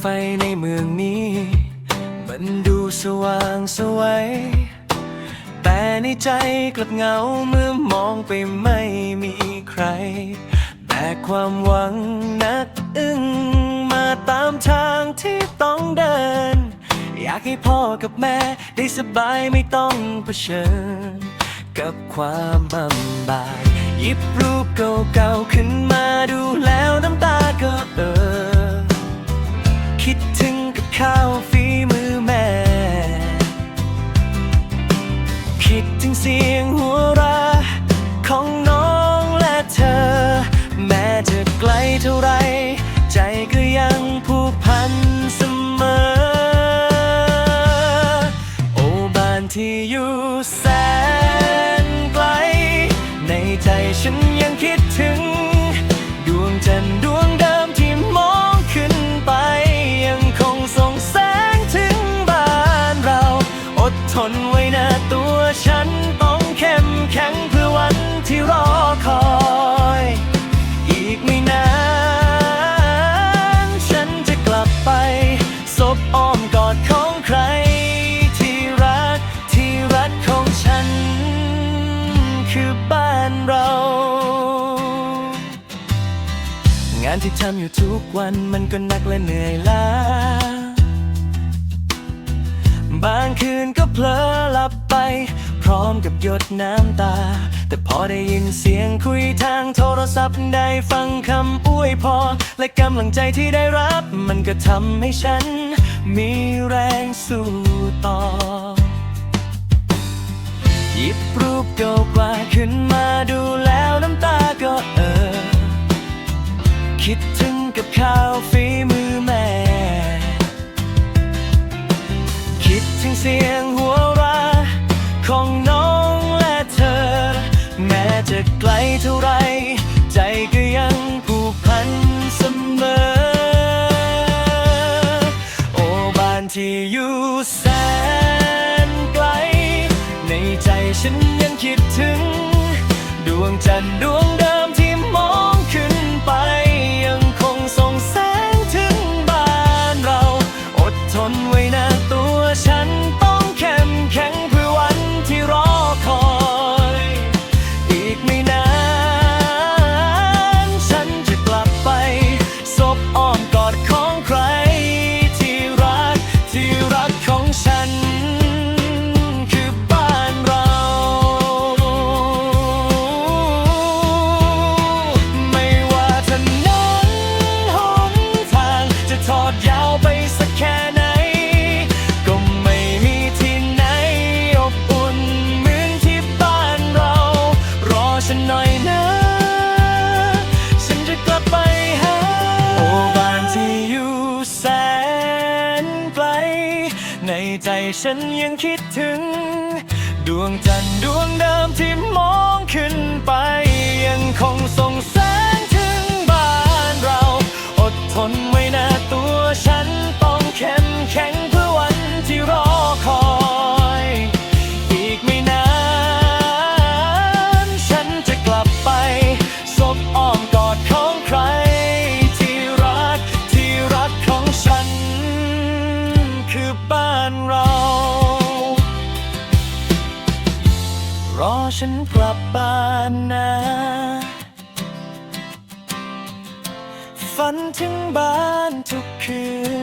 ไฟในเมืองนี้ มันดูสว่างสวัยแต่ในใจกลับเหงาเมื่อมองไปไม่มีใครแบกความหวังนักอึ้งมาตามทางที่ต้องเดิน อยากให้พ่อกับแม่ได้สบายไม่ต้องเผชิญ กับความลำบากหยิบรูปเก่าๆขึ้นมาดูแล้วน้ำ งเสียงหัวานที่ทำอยู่ทุกวันมันก็นักและเหนื่อยล้า บางคืนก็เผลอหลับไป พร้อมกับหยดน้ำตา แต่พอได้ยินเสียงคุยทางโทรศัพท์ได้ฟังคำอวยพรและกำลังใจที่ได้รับ มันก็ทำให้ฉัน มีแรงสู้ต่อ หยิบรูปเก่า คิดถึงกับข้าวฝีมือแม่ คิดถึงเสียงหัวเราะของน้องและเธอ แม้จะไกลเท่าไร ใจก็ยังผูกพันเสมอ โอ้บ้านที่อยู่แสนไกล ในใจฉันยังคิดถึง ดวงจันทร์ดวงเดิมที่มองขึ้นไป ใจฉันยังคิดถึง ดวงจันทร์ดวงเดิมที่มองขึ้นไปยังคงส่งส รอฉันกลับบ้านนะ ฝันถึงบ้านทุกคืน